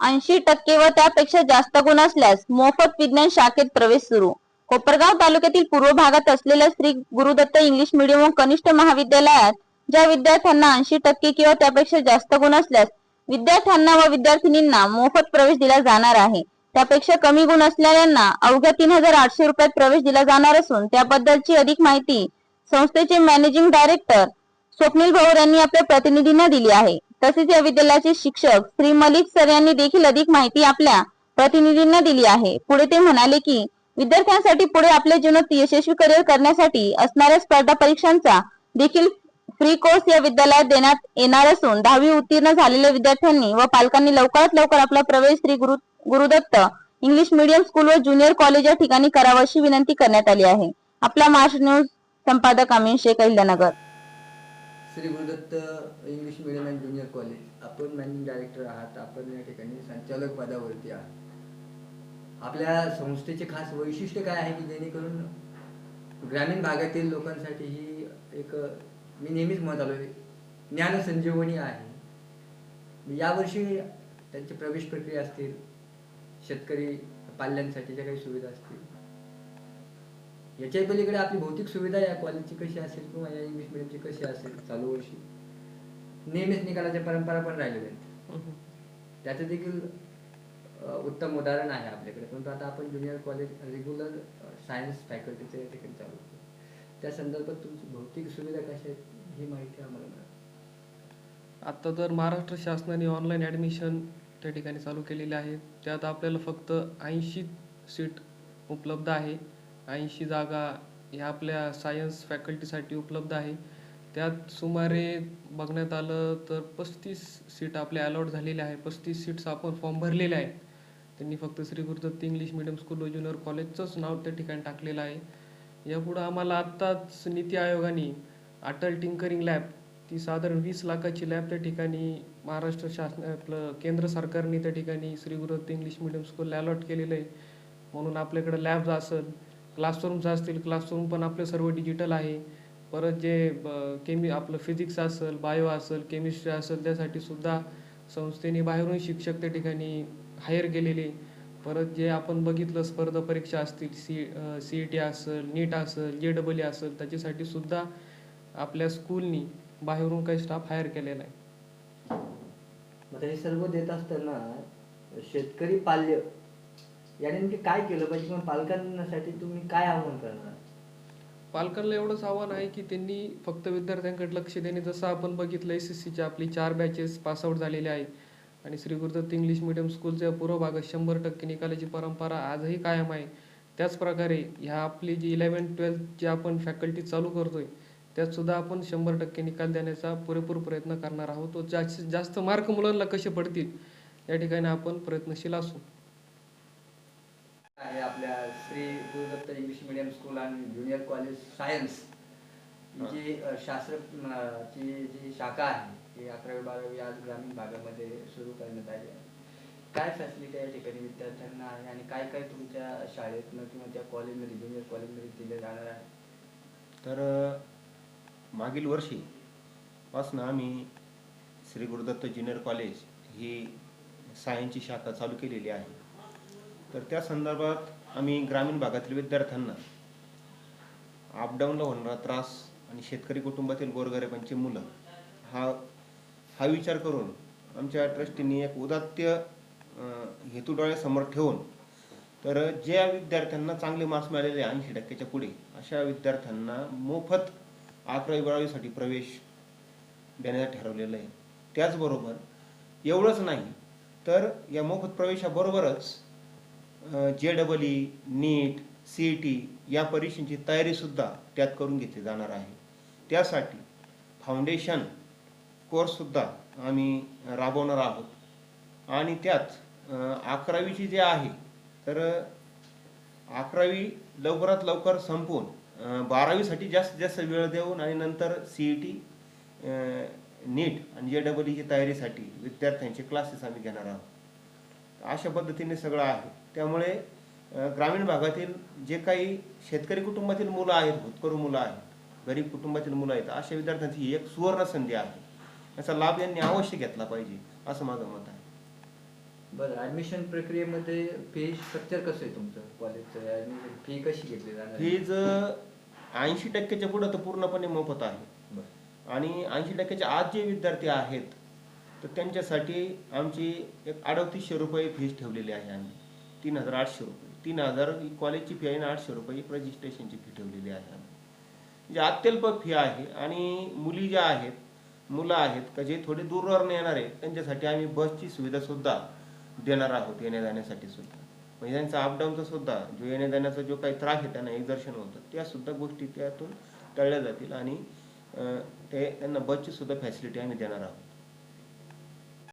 ऐंशी टक्के व त्यापेक्षा जास्त गुण असल्यास मोफत विज्ञान शाखेत प्रवेश सुरू. कोपरगाव तालुक्यातील पूर्व भागात असलेल्या श्री गुरुदत्त इंग्लिश मीडियम व कनिष्ठ महाविद्यालयात ज्या विद्यार्थ्यांना ऐंशी टक्के किंवा त्यापेक्षा जास्त गुण असल्यास विद्यार्थ्यांना व विद्यार्थिनींना मोफत प्रवेश दिला जाणार आहे. त्यापेक्षा कमी गुण असलेल्यांना अवघ्या तीन हजार आठशे रुपयात प्रवेश दिला जाणार असून त्याबद्दलची अधिक माहिती संस्थेचे मॅनेजिंग डायरेक्टर स्वप्नील भोर यांनी आपल्या प्रतिनिधींना दिली आहे. तसेच या विद्यालयाचे शिक्षक श्री मलिक सर यांनी देखील अधिक माहिती आपल्या प्रतिनिधींना दिली आहे. पुढे ते म्हणाले की विद्यार्थ्यांसाठी पुढे आपल्या जीवनात यशस्वी करिअर करण्यासाठी असणाऱ्या स्पर्धा परीक्षांचा देखील फ्री कोर्स या विद्यालयात देण्यात येणार असून दहावी उत्तीर्ण झालेल्या विद्यार्थ्यांनी व पालकांनी लवकरात लवकर आपला प्रवेश Shri Guru Gurudatt English medium school व ज्युनियर कॉलेज या ठिकाणी करावा अशी विनंती करण्यात आली आहे. आपला मार्च न्यूज संपादक Amin Shaikh Ahilyanagar. Shri Gurudatt English medium and junior college. आपण मॅनेजिंग डायरेक्टर आहात. आपण या ठिकाणी संचालक पदावरती आहात. आपल्या संस्थेचे खास वैशिष्ट्य काय आहे की जेणेकरून ग्रामीण भागातील लोकांसाठी ही एक मी नेहमीच म्हणत आलो ज्ञान संजीवनी आहे यावर्षी त्यांची प्रवेश प्रक्रिया असतील शेतकरी पाल्यांसाठीच्या काही सुविधा असतील याच्याही पलीकडे आपली भौतिक सुविधा या कॉलेजची कशी असेल किंवा या इंग्लिश मिडियमची कशी असेल चालू वर्षी? नेहमीच निकालाच्या परंपरा पण राहिलेल्या आहेत. त्याचं देखील उत्तम उदाहरण आहे आपल्याकडे. परंतु आता आपण ज्युनियर कॉलेज रेग्युलर सायन्स फॅकल्टीचं या ठिकाणी चालू होतं. त्या संदर्भात तुमची भौतिक सुविधा कशा आहेत ही माहिती आम्हाला मिळाली. आत्ता तर महाराष्ट्र शासनाने ऑनलाईन ॲडमिशन त्या ठिकाणी चालू केलेले आहे त्यात आपल्याला फक्त ऐंशी सीट उपलब्ध आहे. ऐंशी जागा ह्या आपल्या सायन्स फॅकल्टीसाठी उपलब्ध आहे. त्यात सुमारे बघण्यात आलं तर पस्तीस सीट आपल्या अलॉट झालेल्या आहे पस्तीस सीट्स आपण फॉर्म भरलेले आहेत. त्यांनी फक्त Shri Gurudatt English medium school व ज्युनियर कॉलेजचंच नाव त्या ठिकाणी टाकलेलं आहे. यापुढं आम्हाला आत्ताच नीती आयोगाने अटल टिंकरिंग लॅब ती साधारण वीस लाखाची लॅब त्या ठिकाणी महाराष्ट्र शासन आपलं केंद्र सरकारने त्या ठिकाणी श्री गुरुदत्त इंग्लिश मिडियम स्कूलला अलॉट केलेलं आहे. म्हणून आपल्याकडं लॅब्ज असेल क्लासरूम्स असतील क्लासरूम पण आपले सर्व डिजिटल आहे. परत जे केमी आपलं फिजिक्स असेल बायो असेल केमिस्ट्री असेल त्यासाठी सुद्धा संस्थेने बाहेरून शिक्षक त्या ठिकाणी हायर केलेले. परत जे आपण बघितलं स्पर्धा परीक्षा असतील सी सी ई टी असेल नीट असेल जे डबल असेल त्याच्यासाठी सुद्धा आपल्या स्कूलनी बाहेरून काही स्टाफ हायर केलेला आहे आता हे सर्व देत असताना शेतकरी पाल्य याने नेमके काय केलं? म्हणजे पाहिजे किंवा पालकांसाठी तुम्ही काय आव्हान करणार? पालकांना एवढंच आव्हान आहे की त्यांनी फक्त विद्यार्थ्यांकडे लक्ष देणे. जसं आपण बघितलं एस एस सीच्या आपली चार बॅचेस पासआउट झालेले आहे. आणि श्री गुरुदत्त इंग्लिश मिडियम स्कूलच्या पूर्व भागात शंभर टक्के निकालाची परंपरा आजही कायम आहे. त्याच प्रकारे ह्या आपली जी इलेवन ट्वेल्थ जी आपण फॅकल्टी चालू करतोय त्यात सुद्धा आपण शंभर टक्के निकाल देण्याचा पुरेपूर प्रयत्न करणार आहोत. व जास्तीत जास्त मार्क मुलांना कसे पडतील या ठिकाणी आपण प्रयत्नशील असू. आहे आपल्या Shri Gurudatt English medium school आणि ज्युनियर कॉलेज सायन्स जी शास्त्र ची जी शाखा आहे ती अकरावी बारावी आज ग्रामीण भागामध्ये सुरू करण्यात आली आहे. काय फॅसिलिटी या ठिकाणी विद्यार्थ्यांना आहे आणि काय काय तुमच्या शाळेतनं किंवा त्या कॉलेजमध्ये ज्युनियर कॉलेजमध्ये दिले जाणार आहे? तर मागील वर्षी पासून आम्ही श्री गुरुदत्त ज्युनियर कॉलेज ही सायन्सची शाखा चालू केलेली आहे. तर त्या संदर्भात आम्ही ग्रामीण भागातील विद्यार्थ्यांना अपडाऊनला होणारा त्रास आणि शेतकरी कुटुंबातील गोरगरिबांची मुलं हा हा विचार करून आमच्या ट्रस्टीने एक उदात्य हेतू डोळ्यासमोर ठेवून तर ज्या विद्यार्थ्यांना चांगले मार्क्स मिळालेले ऐंशी टक्क्याच्या पुढे अशा विद्यार्थ्यांना मोफत अकरावी बारावीसाठी प्रवेश देण्याचं ठरवलेलं आहे. त्याचबरोबर एवढंच नाही तर या मोफत प्रवेशाबरोबरच J double E NEET C E T या परीक्षेची तयारीसुद्धा त्यात करून घेतली जाणार आहे. त्यासाठी फाउंडेशन कोर्ससुद्धा आम्ही राबवणार आहोत. आणि त्यात अकरावीची जे आहे तर अकरावी लवकरात लवकर संपवून बारावीसाठी जास्तीत जास्त वेळ देऊन आणि नंतर सी ई टी नीट आणि जे डबल ईची तयारीसाठी विद्यार्थ्यांचे क्लासेस आम्ही घेणार आहोत. अशा पद्धतीने सगळं आहे. त्यामुळे ग्रामीण भागातील जे काही शेतकरी कुटुंबातील मुलं आहेत भूतकरू मुलं आहेत गरीब कुटुंबातील मुलं आहेत अशा विद्यार्थ्यांची ही एक सुवर्ण संधी आहे. याचा लाभ यांनी अवश्य घेतला पाहिजे असं माझं मत आहे. बरं ऍडमिशन प्रक्रियेमध्ये फी स्ट्रक्चर कसं आहे तुमचं? कॉलेजचं फी कशी घेतली जाणार? फीज ऐंशी टक्क्याच्या पुढं तर पूर्णपणे मोफत आहे. बरं. आणि ऐंशी टक्क्याच्या आत जे विद्यार्थी आहेत तर त्यांच्यासाठी आमची एक अडतीसशे रुपये फीज ठेवलेली आहे आम्ही. तीन हजार आठशे रुपये. तीन हजार ही कॉलेजची फी आहे आणि आठशे रुपये ही रजिस्ट्रेशनची फी ठेवलेली आहे आम्ही. म्हणजे अत्यल्प फी आहे आणि मुली ज्या आहेत मुलं आहेत का जे थोडे दूरवरून येणार आहेत त्यांच्यासाठी आम्ही बसची सुविधासुद्धा देणार आहोत येण्या जाण्यासाठी सुद्धा. म्हणजे त्यांचा अपडाऊनचा सुद्धा जो येण्या जाण्याचा जो काही त्रास आहे त्यांना एक्झर्शन होतं त्यासुद्धा गोष्टी त्यातून टळल्या जातील आणि ते त्यांना बसची सुद्धा फॅसिलिटी आम्ही देणार आहोत.